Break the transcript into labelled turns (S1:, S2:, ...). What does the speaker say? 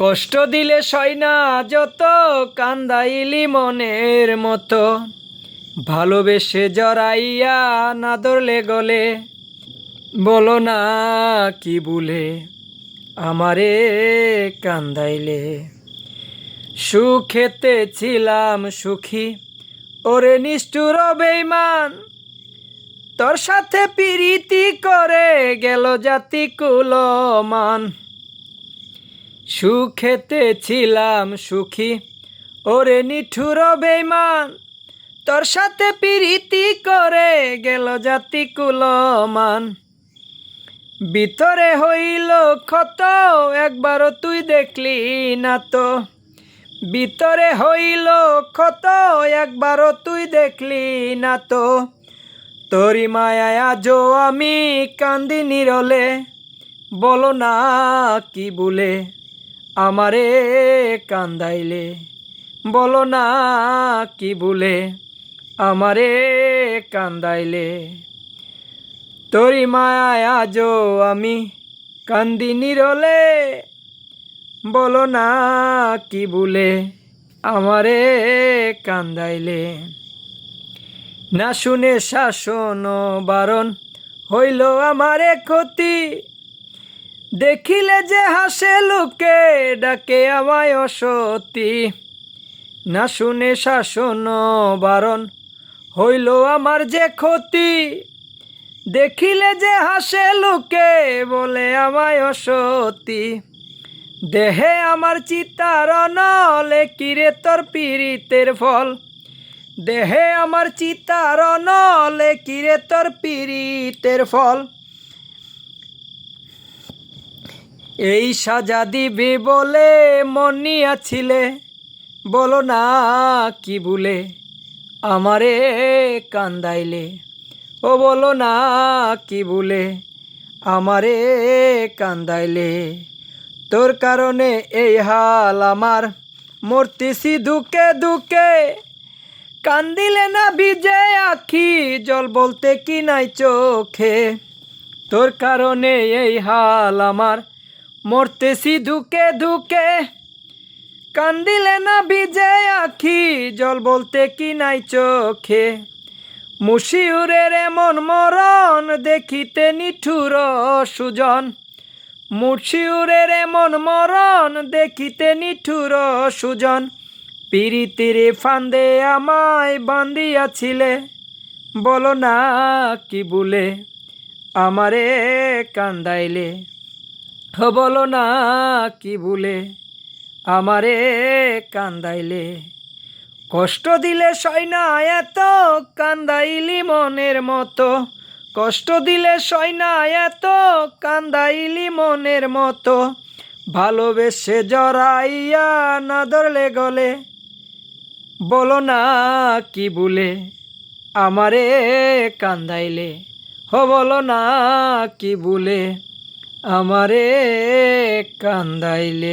S1: কষ্ট দিলে সয়না যত কান্দাইলি মনের মতো। ভালোবেসে জড়াইয়া না ধরলে গলে, বলো না কি বলে আমারে কান্দাইলে। সুখেতে ছিলাম সুখী, ওরে নিষ্ঠুর বেইমান তোর সাথে পিরিতি করে গেল জাতি কুলমান সুখেতে ছিলাম সুখী। ওরে নিঠুর বেইমান, তোর সাথে পিরিতি করে গেল জাতি কুলমান। ভিতরে হইল ক্ষত, একবারও তুই দেখলি না তো। ভিতরে হইল ক্ষত, একবারও তুই দেখলি না তো। তোরি মায়া আজো আমি কান্দি নিরলে, বলো না কি বলে। আমারে কান্দাইলে, বলো না কি বলে, আমারে কান্দাইলে। তোরি মায়া আজো আমি কান্দি নিরলে, বলো না কি বলে, আমারে কান্দাইলে। না শুনে শাসন বারণ হইল আমারে ক্ষতি দেখিলে যে হাসে লোকে, ডাকে আমায় অসতি। না শুনে শাসন বারণ হইল আমার যে ক্ষতি। দেখিলে যে হাসে লোকে, বলে আমায় অসতি। দেহে আমার চিতার নলে কিরে তোর পীড়িতের ফল? দেহে আমার চিতার নলে কিরে তোর পীড়িতের ফল? এই সাজা দিবি বলে মনিয়াছিলে বলো না কি বলে আমারে কান্দাইলে। ও বলো না কি বলে আমারে কান্দাইলে। তোর কারণে এই হাল আমার মূর্তিসি দুকে দুকে। কান্দিলে না ভিজে আখি জল বলতে কি নাই চোখে। তোর কারণে এই হাল আমার মরতেছি ধুকে ধুকে, কান্দিলে না ভিজে আখি, জল বলতে কি নাই চোখে। মুশিউরের এমন মরণ দেখিতে নিঠুর সুজন। মুশিউরের এমন মরণ দেখিতে নিঠুর সুজন। পিরিতিরে ফান্দে আমায় বান্দিয়াছিলে বলো না কি বলে, আমারে কান্দাইলে। বলো না, কি বলে আমারে কান্দাইলে? কষ্ট দিলে সয়না এত, কান্দাইলি মনের মতো। কষ্ট দিলে সয়না এত, কান্দাইলি মনের মতো। ভালোবেসে জড়াইয়া না ধরলে গলে। বলো না, কি বলে আমারে কান্দাইলে? হো, বলো না, কি বলে আমারে কান্দাইলে।